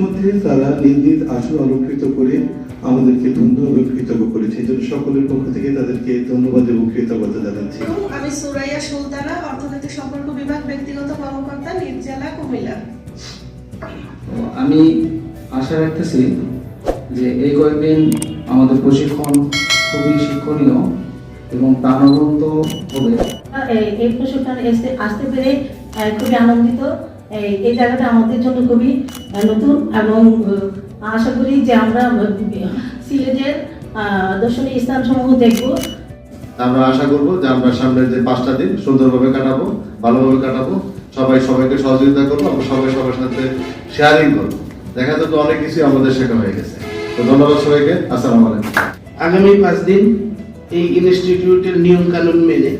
ইতিমধ্যে তারা নিজ নিজ আসন অলঙ্কৃত করে আমাদেরকে ধন্যবাদ কৃতজ্ঞ করেছে। এই জন্য সকলের পক্ষ থেকে তাদেরকে ধন্যবাদ এবং কৃতজ্ঞতা জানাচ্ছি। আমি সুরাইয়া সুলতানা অর্থনৈতিক সম্পর্ক বিভাগ ব্যক্তিগত কর্মকর্তা নির্জেলা কুমিল্লা। আমি আশা রাখতেছি যে এই কয়েকদিন আমাদের প্রশিক্ষণ খুবই শিক্ষণীয় এবং প্রাণবন্ত হবে। এই- এই প্রশিক্ষণে এসে আসতে পেরে খুবই আনন্দিত। এই- জায়গাটা আমাদের জন্য খুবই নতুন এবং আশা করি যে আমরা সিলেটের দর্শনীয় স্থান সমূহ দেখব। আমরা আশা করব যে আমরা সামনের যে পাঁচটা দিন সুন্দরভাবে কাটাবো ভালোভাবে কাটাবো সবাই সবাইকে সহযোগিতা করব আমরা সবাই সবার সাথে শেয়ারিং করব। দেখা যাবে অনেক কিছু আমাদের শেখা হয়ে গেছে। তো ধন্যবাদ সবাইকে। আসসালামু আলাইকুম। আগামী পাঁচ দিন এই ইনস্টিটিউটের নিয়ম কানুন মেনে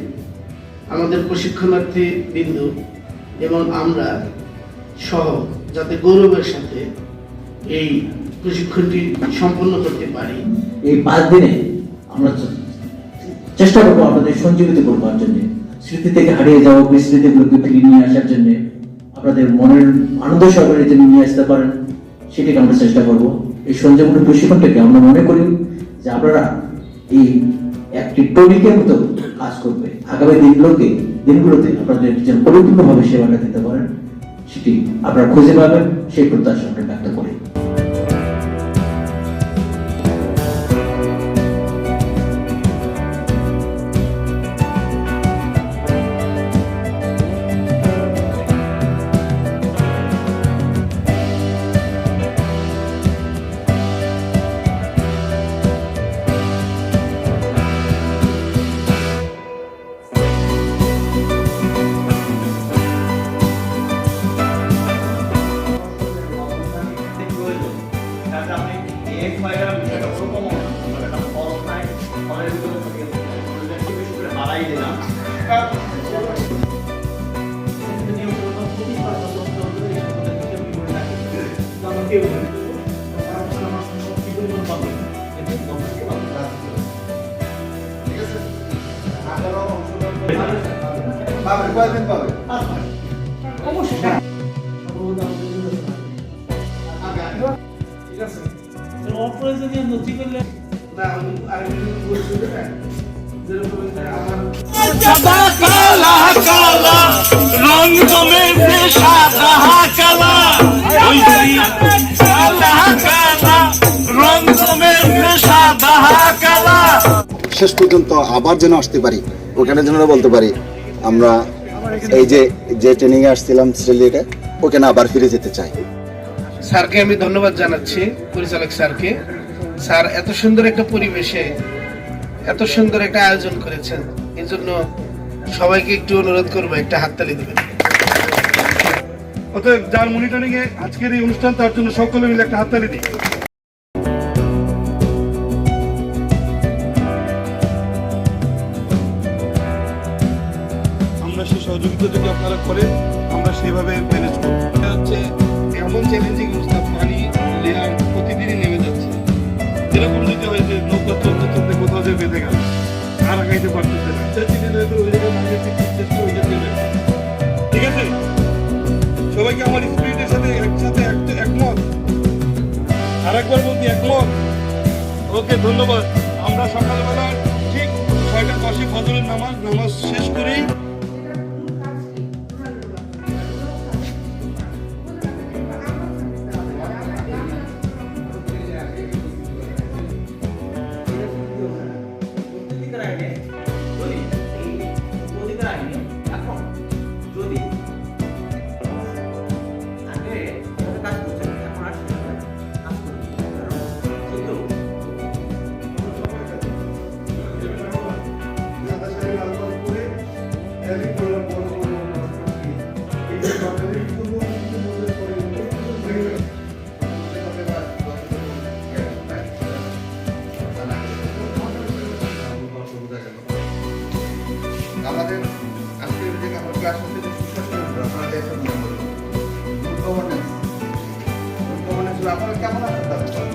আমাদের প্রশিক্ষণার্থী বিন্দু এবং আমরা সহ যাতে গৌরবের সাথে এই প্রশিক্ষণটি সম্পন্ন করতে পারি। এই পাঁচ দিনে আমরা চেষ্টা করব আপনাদের সঞ্জীবিত করবার জন্য, স্মৃতি থেকে হারিয়ে যাওয়া ওই স্মৃতিগুলোকে ফিরিয়ে নিয়ে আসার জন্য আপনাদের মনের আনন্দ সহকারে যদি নিয়ে আসতে পারেন, সেটাকে আমরা চেষ্টা করব। এই সঞ্জীবনী প্রশিক্ষণটাকে আমরা মনে করি যে আপনারা এই একটি টনিকের মতো কাজ করবে। আগামী দিনগুলোকে দিনগুলোতে আপনাদের যেন পরিপূর্ণভাবে সেবাটা দিতে পারেন সেটি আপনারা খুঁজে পাবেন সেই প্রত্যাশা। অপ্রয়োজনীয় নথি করলে না আমি আরেকদিন বলছি যেরকম আমার শেষ পর্যন্ত আবার যেন আসতে পারি, ওখানে যেন বলতে পারি, আমরা এই যে যে ট্রেনিং এ আসছিলাম সিলেটে ওখানে আবার ফিরে যেতে চাই। স্যারকে আমি ধন্যবাদ জানাচ্ছি, পরিচালক স্যারকে। স্যার এত সুন্দর একটা পরিবেশে, এত সুন্দর একটা আয়োজন করেছেন এই জন্য সবাইকে একটু অনুরোধ করব, একটা হাততালি দেবেন। অতএব যার মনিটরিং এ আজকের এই অনুষ্ঠান, তার জন্য সকলে মিলে একটা হাততালি দিই। আমরা সেই সহযোগিতা যদি আপনারা করেন, আমরা সেইভাবে ম্যানেজ করব। এটা হচ্ছে এমন চ্যালেঞ্জিং অবস্থা, পানি লেয়ার প্রতিদিনই নেমে যাচ্ছে। এরকম যদি হয় যে নৌকা চলতে চলতে কোথাও যে বেঁধে গেল, আর আগাইতে পারতেছে না। ওই জায়গায় ওকে ধন্যবাদ। আমরা সকালবেলা ঠিক ছয়টা দশে ফজরের নামাজ নামাজ শেষ করেই আমাদের আজকের যে আমার ক্লাস হচ্ছে আপনারা বললেন গুড গভর্নেন্স গুড গভর্নেন্স আপনারা কেমন আছেন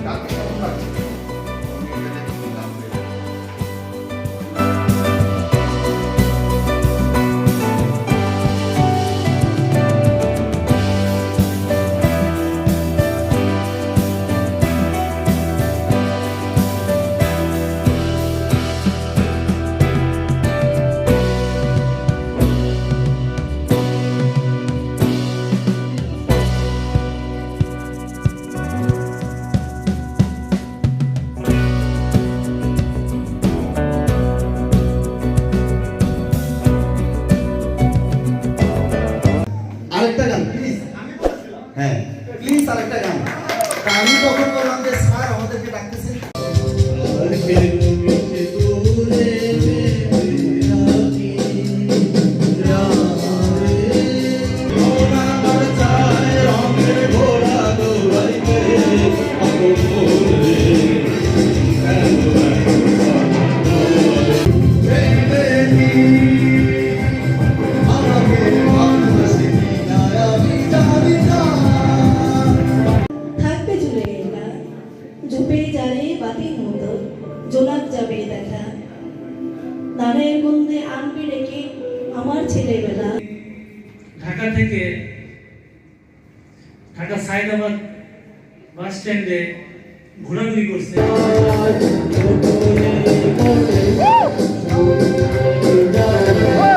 Lain 包 ঢাকা থেকে ঢাকা সাইদাবাদ বাস স্ট্যান্ডে ঘোরাঘুরি করছে Oh!